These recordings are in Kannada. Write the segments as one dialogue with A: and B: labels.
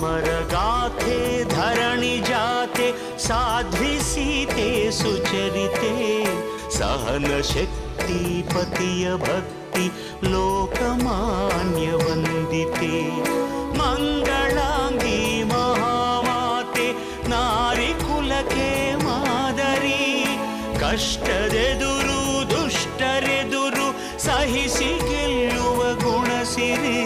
A: अमरगाथे धरणि जाते साध्वी सीते सुचरिते सहनशक्ति पतिय भक्ति लोकमान्यवन्दिते मङ्गलाङ्गी महामाते नारिकुलके मादरी ಕಷ್ಟದೆದುರು ದುಷ್ಟರೆದುರು ಸಹಿಸಿ ಗೆಲ್ಲುವ ಗುಣಸಿರಿ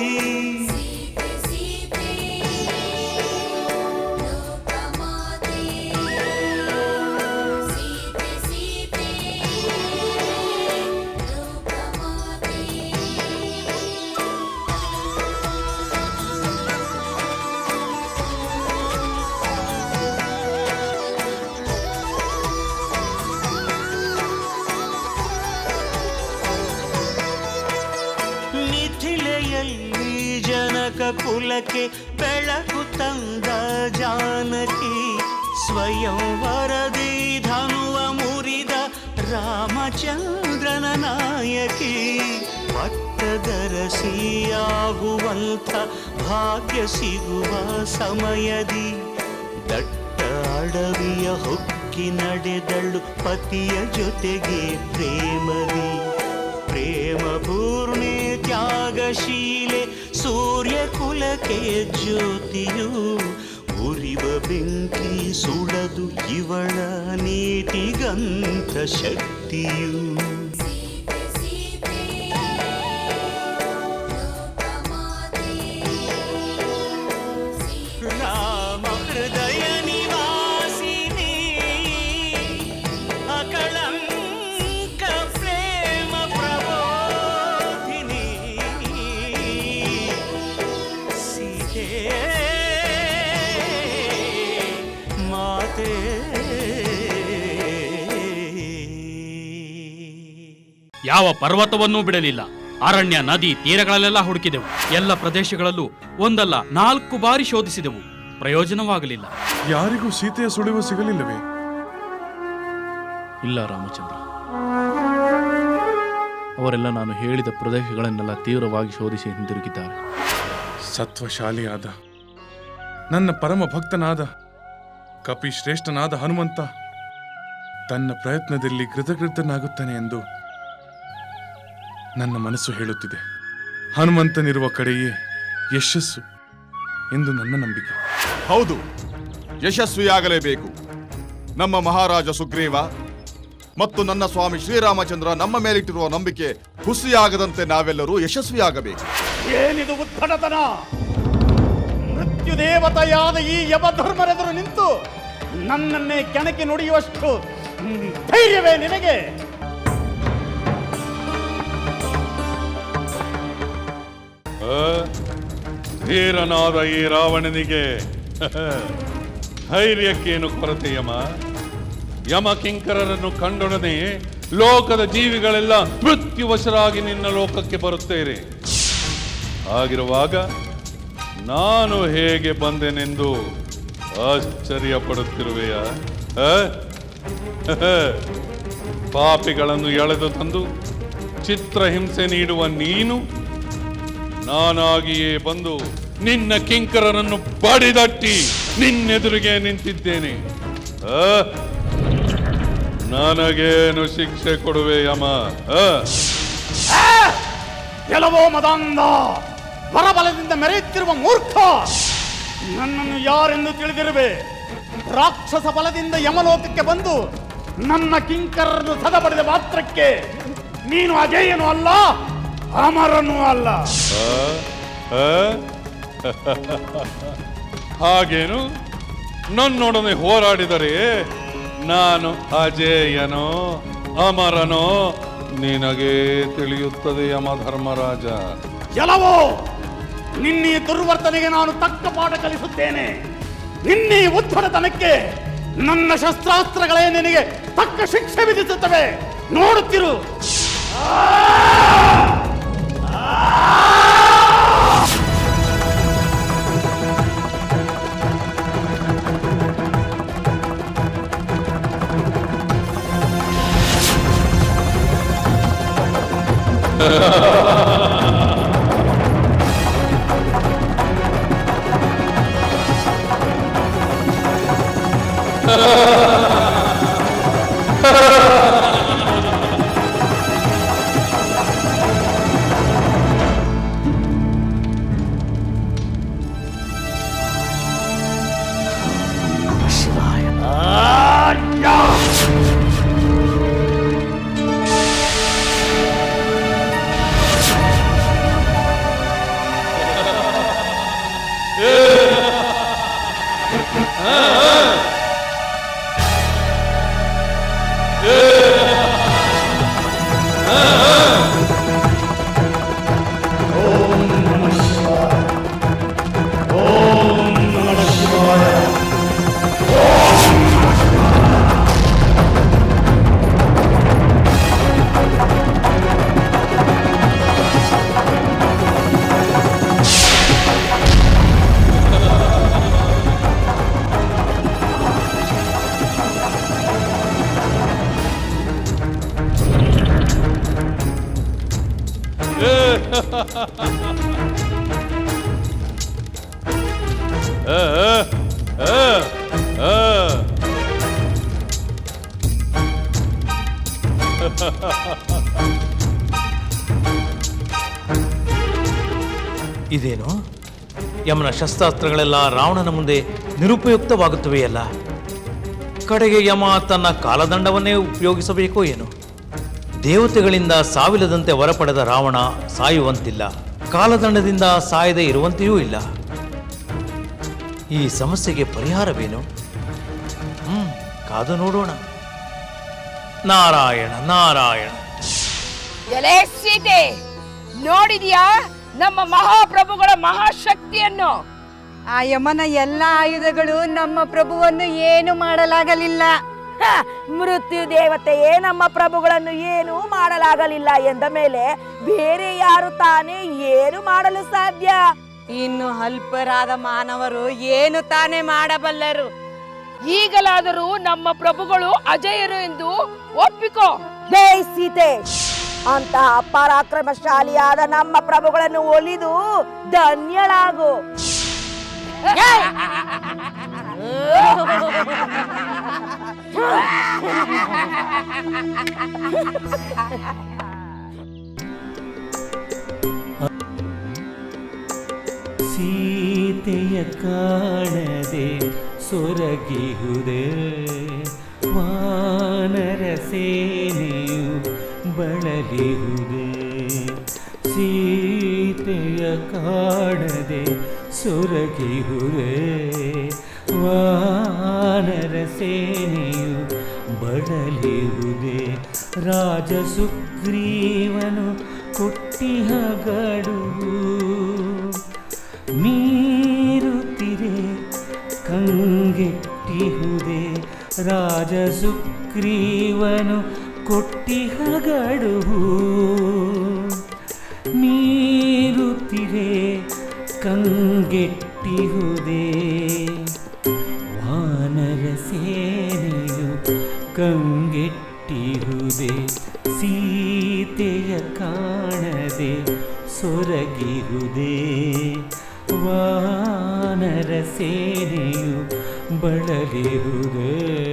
A: ಸ್ವಯಂವರದಿ ಧನುವ ಮುರಿದ ರಾಮಚಂದ್ರನ ನಾಯಕಿ. ಪಟ್ಟದರಸಿಯಾಗುವಂಥ ಭಾಗ್ಯ ಸಿಗುವ ಸಮಯದಿ. ದಟ್ಟ ಅಡವಿಯ ಹೊಕ್ಕಿ ನಡೆದಳು ಪತಿಯ ಜೊತೆಗೆ ಪ್ರೇಮದಿ. ಪ್ರೇಮ ಪೂರ್ಣೆ ತ್ಯಾಗಶೀಲೆ ಸೂರ್ಯ ಕುಲಕ್ಕೆ ಜ್ಯೋತಿಯು ಉರಿವ ಬೆಂಕಿ ಸುಡದು ಇವಳ ನೀತಿಗಂತ ಶಕ್ತಿಯು
B: ಯಾವ ಪರ್ವತವನ್ನೂ ಬಿಡಲಿಲ್ಲ. ಅರಣ್ಯ ನದಿ ತೀರಗಳಲ್ಲೆಲ್ಲ ಹುಡುಕಿದೆವು. ಎಲ್ಲ ಪ್ರದೇಶಗಳಲ್ಲೂ ಒಂದಲ್ಲ ನಾಲ್ಕು ಬಾರಿ ಶೋಧಿಸಿದೆವು. ಪ್ರಯೋಜನವಾಗಲಿಲ್ಲ.
C: ಯಾರಿಗೂ ಸೀತೆಯ ಸುಳಿವು ಸಿಗಲಿಲ್ಲವೇ?
D: ಇಲ್ಲ ರಾಮಚಂದ್ರ. ಅವರೆಲ್ಲ ನಾನು ಹೇಳಿದ ಪ್ರದೇಶಗಳನ್ನೆಲ್ಲ ತೀವ್ರವಾಗಿ ಶೋಧಿಸಿ ಹಿಂದಿರುಗಿದ್ದಾರೆ.
C: ಸತ್ವಶಾಲಿಯಾದ ನನ್ನ ಪರಮ ಭಕ್ತನಾದ ಕಪಿ ಶ್ರೇಷ್ಠನಾದ ಹನುಮಂತ ತನ್ನ ಪ್ರಯತ್ನದಲ್ಲಿ ಕೃತಕೃತನಾಗುತ್ತಾನೆ ಎಂದು ನನ್ನ ಮನಸ್ಸು ಹೇಳುತ್ತಿದೆ. ಹನುಮಂತನಿರುವ ಕಡೆಯೇ ಯಶಸ್ಸು ಎಂದು ನನ್ನ ನಂಬಿಕೆ.
E: ಹೌದು ಯಶಸ್ವಿಯಾಗಲೇಬೇಕು. ನಮ್ಮ ಮಹಾರಾಜ ಸುಗ್ರೀವ ಮತ್ತು ನನ್ನ ಸ್ವಾಮಿ ಶ್ರೀರಾಮಚಂದ್ರ ನಮ್ಮ ಮೇಲಿಟ್ಟಿರುವ ನಂಬಿಕೆ ಹುಸಿಯಾಗದಂತೆ ನಾವೆಲ್ಲರೂ ಯಶಸ್ವಿಯಾಗಬೇಕು.
F: ಏನಿದು ಉದ್ಧಟತನ? ಮೃತ್ಯುದೇವತೆಯಾದ ಈ ಯಮಧರ್ಮರೆದುರು ನಿಂತು ನನ್ನನ್ನೇ ಕೆಣಕಿ ನುಡಿಯುವಷ್ಟು ಧೈರ್ಯವೇ ನಿನಗೆ?
G: ಧೀರನಾದ ಈ ರಾವಣನಿಗೆ ಧೈರ್ಯಕ್ಕೇನು ಕೊರತೆ ಯಮ? ಕಿಂಕರರನ್ನು ಕಂಡೊಡನೆ ಲೋಕದ ಜೀವಿಗಳೆಲ್ಲ ಮೃತ್ಯುವಶರಾಗಿ ನಿನ್ನ ಲೋಕಕ್ಕೆ ಬರುತ್ತೇನೆ. ಹಾಗಿರುವಾಗ ನಾನು ಹೇಗೆ ಬಂದೆನೆಂದು ಆಶ್ಚರ್ಯ ಪಡುತ್ತಿರುವೆಯ ಪಾಪಿಗಳನ್ನು ಎಳೆದು ತಂದು ಚಿತ್ರಹಿಂಸೆ ನೀಡುವ ನೀನು ನಾನಾಗಿಯೇ ಬಂದು ನಿನ್ನ ಕಿಂಕರನನ್ನು ಬಡಿದಟ್ಟಿ ನಿನ್ನೆದುರಿಗೆ ನಿಂತಿದ್ದೇನೆ? ನನಗೇನು ಶಿಕ್ಷೆ ಕೊಡುವೆ ಯಮ?
F: ಕೆಲವೋ ಮದಾಂಧ ಬರಬಲದಿಂದ ಮೆರೆಯುತ್ತಿರುವ ಮೂರ್ಖ, ನನ್ನನ್ನು ಯಾರೆಂದು ತಿಳಿದಿರುವೆ ರಾಕ್ಷಸ ಬಲದಿಂದ ಯಮಲೋಕಕ್ಕೆ ಬಂದು ನನ್ನ ಕಿಂಕರನ್ನು ಸದಬಡಿದ ಮಾತ್ರಕ್ಕೆ ನೀನು ಅಜೇಯನೂ ಅಲ್ಲ ಅಮರನೂ ಅಲ್ಲ?
G: ಹಾಗೇನು? ನನ್ನೊಡನೆ ಹೋರಾಡಿದರೆ ನಾನು ಅಜೇಯನೋ ಅಮರನೋ? ನಿನಗೆ ತಿಳಿಯುತ್ತದೆ ಯಮ ಧರ್ಮರಾಜ.
F: ಕೆಲವೋ ನಿನ್ನೆ ದುರ್ವರ್ತನೆಗೆ ನಾನು ತಕ್ಕ ಪಾಠ ಕಲಿಸುತ್ತೇನೆ. ನಿನ್ನೆ ಉದ್ಭಟತನಕ್ಕೆ ನನ್ನ ಶಸ್ತ್ರಾಸ್ತ್ರಗಳೇ ನಿನಗೆ ತಕ್ಕ ಶಿಕ್ಷೆ ವಿಧಿಸುತ್ತವೆ. ನೋಡುತ್ತಿರು.
H: ಯಮನ ಶಸ್ತ್ರಾಸ್ತ್ರಗಳೆಲ್ಲ ರಾವಣನ ಮುಂದೆ ನಿರುಪಯುಕ್ತವಾಗುತ್ತವೆಯಲ್ಲ? ಕಡೆಗೆ ಯಮ ತನ್ನ ಕಾಲದಂಡವನ್ನೇ ಉಪಯೋಗಿಸಬೇಕೋ ಏನು? ದೇವತೆಗಳಿಂದ ಸಾವಿಲ್ಲದಂತೆ ಹೊರಪಡೆದ ಪಡೆದ ರಾವಣ ಸಾಯುವಂತಿಲ್ಲ. ಕಾಲದಂಡದಿಂದ ಸಾಯದೆ ಇರುವಂತೆಯೂ ಇಲ್ಲ. ಈ ಸಮಸ್ಯೆಗೆ ಪರಿಹಾರವೇನು? ಹ್ಮ್, ಕಾದು ನೋಡೋಣ. ನಾರಾಯಣ ನಾರಾಯಣ.
I: ನೋಡಿದ್ಯಾ? ನಮ್ಮ ಮಹಾಪ್ರಭುಗಳ ಮಹಾಶಕ್ತಿಯನ್ನು.
J: ಆ ಯಮನ ಎಲ್ಲ ಆಯುಧಗಳು ನಮ್ಮ ಪ್ರಭುವನ್ನು ಏನು ಮಾಡಲಾಗಲಿಲ್ಲ.
I: ಹ, ಮೃತ್ಯು ದೇವತೆಯೇ ನಮ್ಮ ಪ್ರಭುಗಳನ್ನು ಏನೂ ಮಾಡಲಾಗಲಿಲ್ಲ ಎಂದ ಮೇಲೆ ಬೇರೆ ಯಾರು ತಾನೇ ಏನು ಮಾಡಲು ಸಾಧ್ಯ?
J: ಇನ್ನು ಅಲ್ಪರಾದ ಮಾನವರು ಏನು ತಾನೇ ಮಾಡಬಲ್ಲರು?
I: ಈಗಲಾದರೂ ನಮ್ಮ ಪ್ರಭುಗಳು ಅಜಯರು ಎಂದು ಒಪ್ಪಿಕೋ. ಜೈ ಸೀತೆ. ಅಂತಹ ಪರಾಕ್ರಮಶಾಲಿಯಾದ ನಮ್ಮ ಪ್ರಭುಗಳನ್ನು ಒಲಿದು ಧನ್ಯಳಾಗು.
K: ಸೀತೆಯ ಕಾಣದೆ ಸೊರಗಿಹುದೆ ವಾನರ ಸೇನೆಯು ಬಳಲಿಹುದೆ ಸೀತೆಯ ಕಾಣದೆ ಸುರಗಿರುವೆ ವಾನರ ಸೇನೆಯು ಬಳಲಿರುವೆ ರಾಜ ಸುಗ್ರೀವನು ಕೊಟ್ಟಿಹ ಗಡುವು ಮೀರುತ್ತಿರೆ ಕಂಗೆಟ್ಟಿಹುದೆ ರಾಜ ಸುಗ್ರೀವನು ಕೊಟ್ಟಿಹಗಡುವು ಮೀರುತ್ತಿರೆ ಕಂಗೆಟ್ಟಿಹುದೆ. ವಾನರ ಸೇನೆಯು ಕಂಗೆಟ್ಟಿಹುದೆ. ಸೀತೆಯ ಕಾಣದೆ ಸೊರಗಿಹುದೆ. ವಾನರ ಸೇನೆಯು ಬಳಲಿಹುದೆ.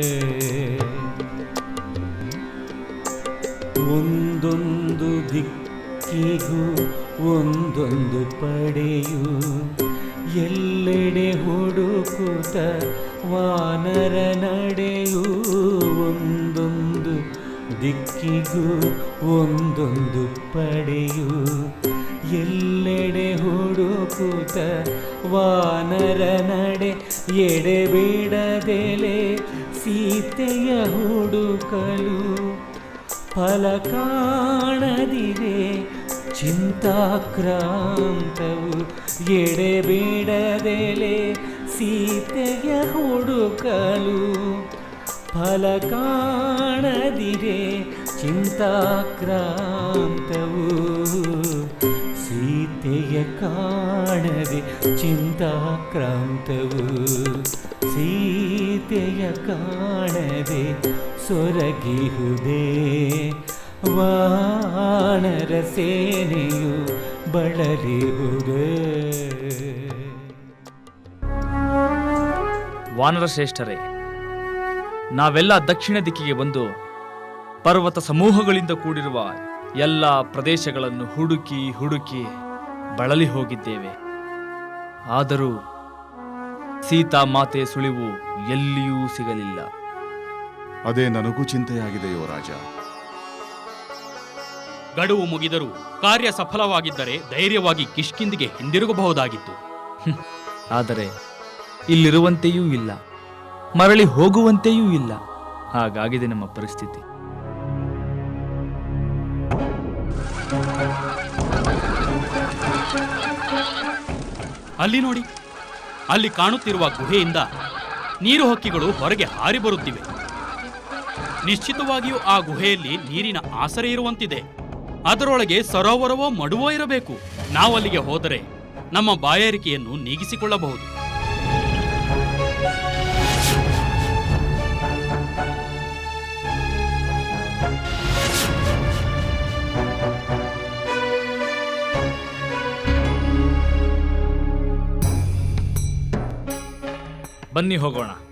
K: ದಿಕ್ಕಿಗೂ ಒಂದೊಂದು ಪಡೆಯು. ಎಲ್ಲೆಡೆ ಹುಡುಕುತ್ತ ವಾನರ ನಡೆಯು. ಒಂದೊಂದು ದಿಕ್ಕಿಗೂ ಒಂದೊಂದು ಪಡೆಯು. ಎಲ್ಲೆಡೆ ಹುಡುಕುತ್ತ ವಾನರ ನಡೆ ಎಡೆಬಿಡದೆಲೆ ಸೀತೆಯ ಹುಡುಕಲು. ಫಲ ಕಾಣದಿರೆ ಚಿಂತಾಕ್ರಾಂತವು ಎಡೆಬೇಡದೆಲೆ ಸೀತೆಯ ಹುಡುಕಲು ಫಲ ಕಾಣದಿರೆ ಚಿಂತಾಕ್ರಾಂತವು ಸೀತೆಯ ಕಾಣದೆ ಚಿಂತಾಕ್ರಾಂತವು ಸೀತೆಯ ಕಾಣದೆ ಸೊರಗಿಹುದೇ ವಾನರ ಸೇನೆಯು ಬಳಲಿಹುದೇ
B: ವಾನರ ಶ್ರೇಷ್ಠರೇ, ನಾವೆಲ್ಲ ದಕ್ಷಿಣ ದಿಕ್ಕಿಗೆ ಬಂದು ಪರ್ವತ ಸಮೂಹಗಳಿಂದ ಕೂಡಿರುವ ಎಲ್ಲ ಪ್ರದೇಶಗಳನ್ನು ಹುಡುಕಿ ಹುಡುಕಿ ಬಳಲಿ ಹೋಗಿದ್ದೇವೆ. ಆದರೂ ಸೀತಾ ಮಾತೆ ಸುಳಿವು ಎಲ್ಲಿಯೂ ಸಿಗಲಿಲ್ಲ.
E: ಅದೇ ನನಗೂ ಚಿಂತೆಯಾಗಿದೆ ಯುವರಾಜ.
B: ಗಡುವು ಮುಗಿದರೂ ಕಾರ್ಯ ಸಫಲವಾಗಿದ್ದರೆ ಧೈರ್ಯವಾಗಿ ಕಿಷ್ಕಿಂದಿಗೆ ಹಿಂದಿರುಗಬಹುದಾಗಿತ್ತು. ಹ್ಮ್. ಆದರೆ ಇಲ್ಲಿರುವಂತೆಯೂ ಇಲ್ಲ. ಮರಳಿ ಹೋಗುವಂತೆಯೂ ಇಲ್ಲ. ಹಾಗಾಗಿದೆ ನಮ್ಮ ಪರಿಸ್ಥಿತಿ. ಅಲ್ಲಿ ನೋಡಿ. ಅಲ್ಲಿ ಕಾಣುತ್ತಿರುವ ಗುಹೆಯಿಂದ ನೀರು ಹಕ್ಕಿಗಳು ಹೊರಗೆ ಹಾರಿ ಬರುತ್ತಿವೆ. ನಿಶ್ಚಿತವಾಗಿಯೂ ಆ ಗುಹೆಯಲ್ಲಿ ನೀರಿನ ಆಸರೆ ಇರುವಂತಿದೆ. ಅದರೊಳಗೆ ಸರೋವರವೋ ಮಡುವೋ ಇರಬೇಕು. ನಾವಲ್ಲಿಗೆ ಹೋದರೆ ನಮ್ಮ ಬಾಯಾರಿಕೆಯನ್ನು ನೀಗಿಸಿಕೊಳ್ಳಬಹುದು.
L: ಬನ್ನಿ ಹೋಗೋಣ.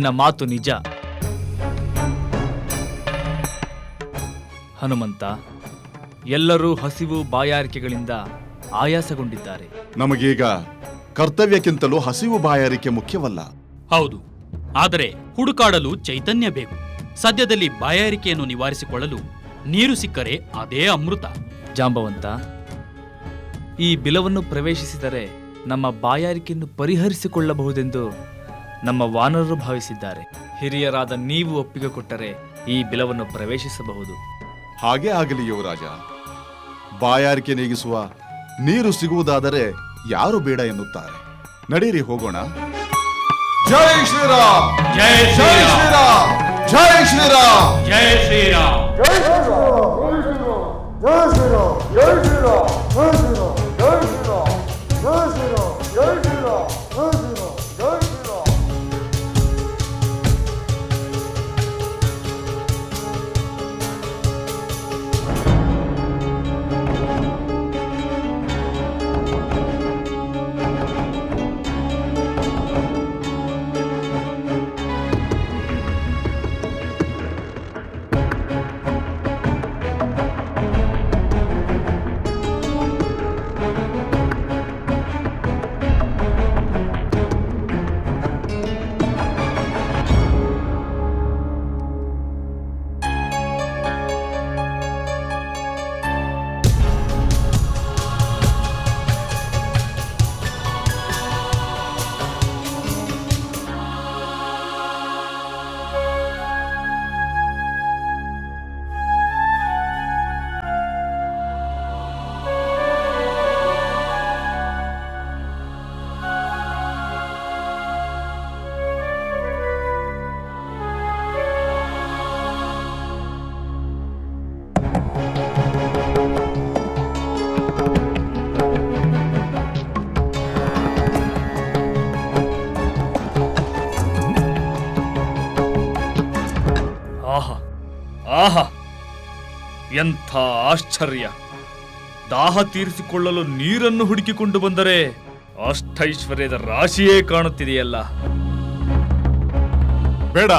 L: ನಿನ್ನ ಮಾತು ನಿಜ. ಹನುಮಂತ ಎಲ್ಲರೂ ಹಸಿವು ಬಾಯಾರಿಕೆಗಳಿಂದ ಆಯಾಸಗೊಂಡಿದ್ದಾರೆ.
E: ನಮಗೀಗ ಕರ್ತವ್ಯಕ್ಕಿಂತಲೂ ಹಸಿವು ಬಾಯಾರಿಕೆ ಮುಖ್ಯವಲ್ಲ.
B: ಹೌದು ಆದರೆ ಹುಡುಕಾಡಲು ಚೈತನ್ಯ ಬೇಕು. ಸದ್ಯದಲ್ಲಿ ಬಾಯಾರಿಕೆಯನ್ನು ನಿವಾರಿಸಿಕೊಳ್ಳಲು ನೀರು ಸಿಕ್ಕರೆ ಅದೇ ಅಮೃತ.
L: ಜಾಂಬವಂತ ಈ ಬಿಲವನ್ನು ಪ್ರವೇಶಿಸಿದರೆ ನಮ್ಮ ಬಾಯಾರಿಕೆಯನ್ನು ಪರಿಹರಿಸಿಕೊಳ್ಳಬಹುದೆಂದು ನಮ್ಮ ವಾನರರು ಭಾವಿಸಿದ್ದಾರೆ ಹಿರಿಯರಾದ ನೀವು ಒಪ್ಪಿಗೆ ಕೊಟ್ಟರೆ ಈ ಬಿಲವನ್ನು ಪ್ರವೇಶಿಸಬಹುದು
E: ಹಾಗೆ ಆಗಲಿ ಯುವರಾಜ ಬಾಯಾರಿಕೆ ನೀಗಿಸುವ ನೀರು ಸಿಗುವುದಾದರೆ ಯಾರು ಬೇಡ ಎನ್ನುತ್ತಾರೆ ನಡೀರಿ ಹೋಗೋಣ ಜೈ ಶ್ರೀರಾಮ್
B: ಜೈ
E: ಜೈ ಶ್ರೀರಾಮ್ ಜೈ ಶ್ರೀರಾಮ್
B: ಜೈ ಶ್ರೀರಾಮ್
L: ಆಹಾ ಎಂಥ ಆಶ್ಚರ್ಯ. ದಾಹ ತೀರಿಸಿಕೊಳ್ಳಲು ನೀರನ್ನು ಹುಡುಕಿಕೊಂಡು ಬಂದರೆ ಅಷ್ಟೈಶ್ವರ್ಯದ ರಾಶಿಯೇ ಕಾಣುತ್ತಿದೆಯಲ್ಲ.
E: ಬೇಡ.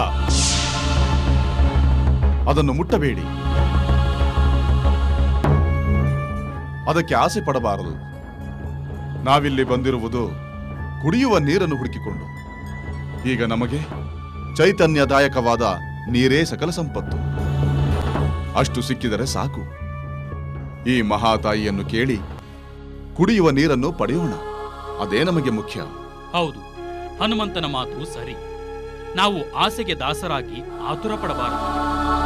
E: ಅದನ್ನು ಮುಟ್ಟಬೇಡಿ. ಅದಕ್ಕೆ ಆಸೆ ಪಡಬಾರದು. ನಾವಿಲ್ಲಿ ಬಂದಿರುವುದು ಕುಡಿಯುವ ನೀರನ್ನು ಹುಡುಕಿಕೊಂಡು. ಈಗ ನಮಗೆ ಚೈತನ್ಯದಾಯಕವಾದ ನೀರೇ ಸಕಲ ಸಂಪತ್ತು. ಅಷ್ಟು ಸಿಕ್ಕಿದರೆ ಸಾಕು. ಈ ಮಹಾತಾಯಿಯನ್ನು ಕೇಳಿ ಕುಡಿಯುವ ನೀರನ್ನು ಪಡೆಯೋಣ. ಅದೇ ನಮಗೆ ಮುಖ್ಯ.
B: ಹೌದು. ಹನುಮಂತನ ಮಾತು ಸರಿ. ನಾವು ಆಸೆಗೆ ದಾಸರಾಗಿ ಆತುರ ಪಡಬಾರದು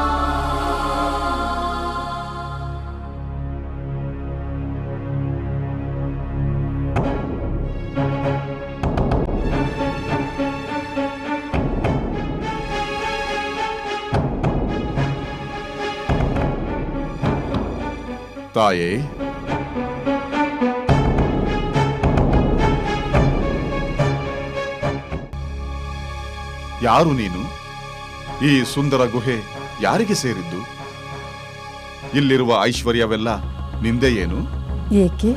E: ತಾಯೇ. ಯಾರು ನೀನು? ಈ ಸುಂದರ ಗುಹೆ ಯಾರಿಗೆ ಸೇರಿದ್ದು? ಇಲ್ಲಿರುವ ಐಶ್ವರ್ಯವೆಲ್ಲ ನಿಂದೆ ಏನು?
J: ಏಕೆ?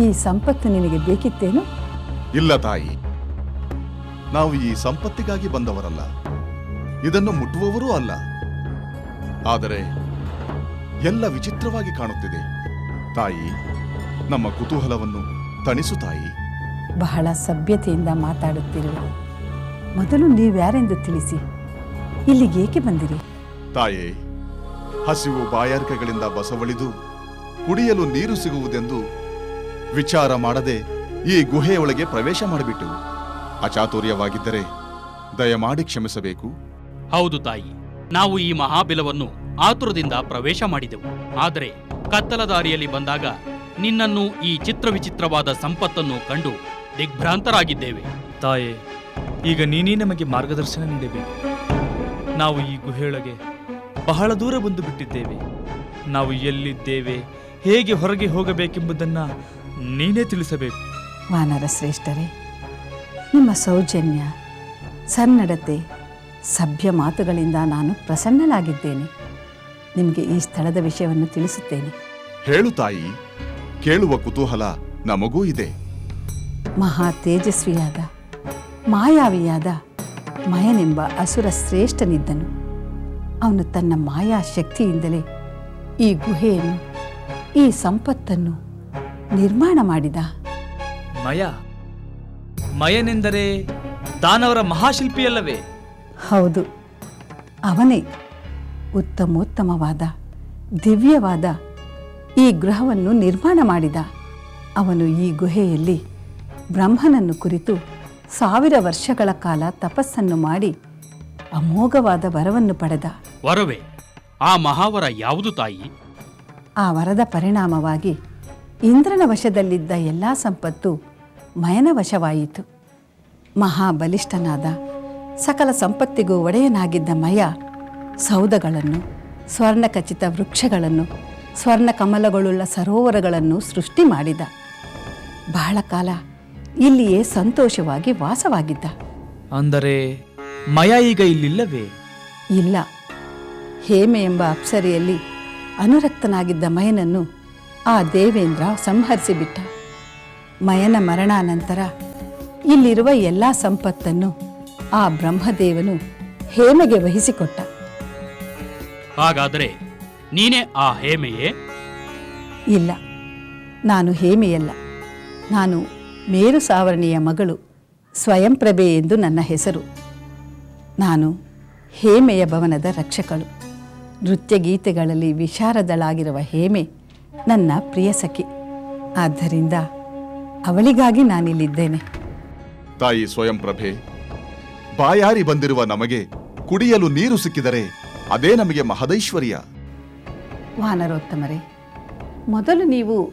J: ಈ ಸಂಪತ್ತು ನಿನಗೆ ಬೇಕಿತ್ತೇನು?
E: ಇಲ್ಲ ತಾಯಿ. ನಾವು ಈ ಸಂಪತ್ತಿಗಾಗಿ ಬಂದವರಲ್ಲ. ಇದನ್ನು ಮುಟ್ಟುವವರೂ ಅಲ್ಲ. ಆದರೆ ಎಲ್ಲ ವಿಚಿತ್ರವಾಗಿ ಕಾಣುತ್ತಿದೆ. ತಾಯಿ ನಮ್ಮ ಕುತೂಹಲವನ್ನು ತಣಿಸು ತಾಯಿ.
J: ಬಹಳ ಸಭ್ಯತೆಯಿಂದ ಮಾತಾಡುತ್ತಿರುವ ಮೊದಲು ನೀವ್ಯಾರೆಂದು ತಿಳಿಸಿ? ಇಲ್ಲಿಗೆ ಏಕೆ ಬಂದಿರಿ?
E: ತಾಯೇ ಹಸಿವು ಬಾಯಾರಿಕೆಗಳಿಂದ ಬಸವಳಿದು ಕುಡಿಯಲು ನೀರು ಸಿಗುವುದೆಂದು ವಿಚಾರ ಮಾಡದೆ ಈ ಗುಹೆಯೊಳಗೆ ಪ್ರವೇಶ ಮಾಡಿಬಿಟ್ಟು ಅಚಾತುರ್ಯವಾಗಿದ್ದರೆ ದಯಮಾಡಿ ಕ್ಷಮಿಸಬೇಕು.
B: ಹೌದು ತಾಯಿ ನಾವು ಈ ಮಹಾಬಿಲವನ್ನು ಆತುರದಿಂದ ಪ್ರವೇಶ ಮಾಡಿದೆವು. ಆದರೆ ಕತ್ತಲ ದಾರಿಯಲ್ಲಿ ಬಂದಾಗ ನಿನ್ನನ್ನು ಈ ಚಿತ್ರವಿಚಿತ್ರವಾದ ಸಂಪತ್ತನ್ನು ಕಂಡು ದಿಗ್ಭ್ರಾಂತರಾಗಿದ್ದೇವೆ.
M: ತಾಯೇ ಈಗ ನೀನೇ ನಮಗೆ ಮಾರ್ಗದರ್ಶನ ನೀಡಬೇಕು ನಾವು ಈ ಗುಹೆಯೊಳಗೆ ಬಹಳ ದೂರ ಬಂದು ಬಿಟ್ಟಿದ್ದೇವೆ. ನಾವು ಎಲ್ಲಿದ್ದೇವೆ ಹೇಗೆ ಹೊರಗೆ ಹೋಗಬೇಕೆಂಬುದನ್ನು ನೀನೇ ತಿಳಿಸಬೇಕು.
J: ವಾನರ ಶ್ರೇಷ್ಠರೇ ನಿಮ್ಮ ಸೌಜನ್ಯ ಸನ್ನಡತೆ ಸಭ್ಯ ಮಾತುಗಳಿಂದ ನಾನು ಪ್ರಸನ್ನನಾಗಿದ್ದೇನೆ ನಿಮಗೆ ಈ ಸ್ಥಳದ ವಿಷಯವನ್ನು ತಿಳಿಸುತ್ತೇನೆ.
E: ಹೇಳು ತಾಯಿ ಕೇಳುವ ಕುತೂಹಲ ನಮಗೂ ಇದೆ.
J: ಮಹಾ ತೇಜಸ್ವಿಯಾದ ಮಾಯಾವಿಯಾದ ಮಯನೆಂಬ ಅಸುರ ಶ್ರೇಷ್ಠನಿದ್ದನು. ಅವನು ತನ್ನ ಮಾಯಾ ಶಕ್ತಿಯಿಂದಲೇ ಈ ಗುಹೆಯನ್ನು ಈ ಸಂಪತ್ತನ್ನು ನಿರ್ಮಾಣ ಮಾಡಿದ.
M: ಮಯ ಮಯನೆಂದರೆ ದಾನವರ ಮಹಾಶಿಲ್ಪಿಯಲ್ಲವೇ?
J: ಹೌದು ಅವನೇ. ಉತ್ತಮೋತ್ತಮವಾದ ದಿವ್ಯವಾದ ಈ ಗೃಹವನ್ನು ನಿರ್ಮಾಣ ಮಾಡಿದ. ಅವನು ಈ ಗುಹೆಯಲ್ಲಿ ಬ್ರಹ್ಮನನ್ನು ಕುರಿತು ಸಾವಿರ ವರ್ಷಗಳ ಕಾಲ ತಪಸ್ಸನ್ನು ಮಾಡಿ ಅಮೋಘವಾದ ವರವನ್ನು ಪಡೆದ.
B: ವರವೇ ಆ ಮಹಾವರ ಯಾವುದು ತಾಯಿ?
J: ಆ ವರದ ಪರಿಣಾಮವಾಗಿ ಇಂದ್ರನ ವಶದಲ್ಲಿದ್ದ ಎಲ್ಲ ಸಂಪತ್ತು ಮಯನ ವಶವಾಯಿತು ಮಹಾಬಲಿಷ್ಠನಾದ ಸಕಲ ಸಂಪತ್ತಿಗೂ ಒಡೆಯನಾಗಿದ್ದ ಮಯ ಸೌಧಗಳನ್ನು ಸ್ವರ್ಣಖಚಿತ ವೃಕ್ಷಗಳನ್ನು ಸ್ವರ್ಣ ಕಮಲಗಳುಳ್ಳ ಸರೋವರಗಳನ್ನು ಸೃಷ್ಟಿ ಮಾಡಿದ. ಬಹಳ ಕಾಲ ಇಲ್ಲಿಯೇ ಸಂತೋಷವಾಗಿ ವಾಸವಾಗಿದ್ದ.
M: ಅಂದರೆ ಮಯ ಈಗ ಇಲ್ಲಿಲ್ಲವೇ?
J: ಇಲ್ಲ. ಹೇಮೆ ಎಂಬ ಅಪ್ಸರಿಯಲ್ಲಿ ಅನುರಕ್ತನಾಗಿದ್ದ ಮಯನನ್ನು ಆ ದೇವೇಂದ್ರ ಸಂಹರಿಸಿಬಿಟ್ಟ. ಮಯನ ಮರಣಾನಂತರ ಇಲ್ಲಿರುವ ಎಲ್ಲ ಸಂಪತ್ತನ್ನು ಆ ಬ್ರಹ್ಮದೇವನು ಹೇಮೆಗೆ ವಹಿಸಿಕೊಟ್ಟ.
B: ಹಾಗಾದರೆ ನೀನೇ ಆ ಹೇಮೆಯೇ?
J: ಇಲ್ಲ ನಾನು ಹೇಮೆಯಲ್ಲ. ನಾನು ಮೇರು ಸಾವರ್ಣಿಯ ಮಗಳು ಸ್ವಯಂಪ್ರಭೆ ಎಂದು ನನ್ನ ಹೆಸರು. ನಾನು ಹೇಮೆಯ ಭವನದ ರಕ್ಷಕಳು. ನೃತ್ಯ ಗೀತೆಗಳಲ್ಲಿ ವಿಶಾರದಳಾಗಿರುವ ಹೇಮೆ ನನ್ನ ಪ್ರಿಯ ಸಖಿ. ಆದ್ದರಿಂದ ಅವಳಿಗಾಗಿ ನಾನಿಲ್ಲಿದ್ದೇನೆ.
E: ತಾಯಿ ಸ್ವಯಂಪ್ರಭೆ ಬಾಯಾರಿ ಬಂದಿರುವ ನಮಗೆ ಕುಡಿಯಲು ನೀರು ಸಿಕ್ಕಿದರೆ ಅದೇ ನಮಗೆ ಮಹದೈಶ್ವರ್ಯ.
J: ವಾನರೋತ್ತಮರೇ ಮೊದಲು ನೀವು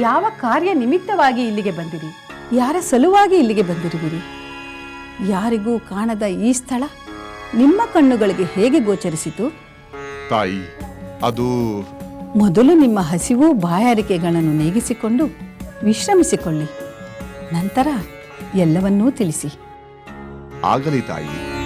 J: ಯಾವ ಕಾರ್ಯ ನಿಮಿತ್ತವಾಗಿ ಇಲ್ಲಿಗೆ ಬಂದಿರಿ? ಯಾರ ಸಲುವಾಗಿ ಇಲ್ಲಿಗೆ ಬಂದಿರುವಿರಿ? ಯಾರಿಗೂ ಕಾಣದ ಈ ಸ್ಥಳ ನಿಮ್ಮ ಕಣ್ಣುಗಳಿಗೆ ಹೇಗೆ ಗೋಚರಿಸಿತು?
E: ತಾಯಿ ಅದು
J: ಮೊದಲು ನಿಮ್ಮ ಹಸಿವು ಬಾಯಾರಿಕೆಗಳನ್ನು ನೀಗಿಸಿಕೊಂಡು ವಿಶ್ರಮಿಸಿಕೊಳ್ಳಿ. ನಂತರ ಎಲ್ಲವನ್ನೂ ತಿಳಿಸಿ.
E: ಆಗಲಿ ತಾಯಿ.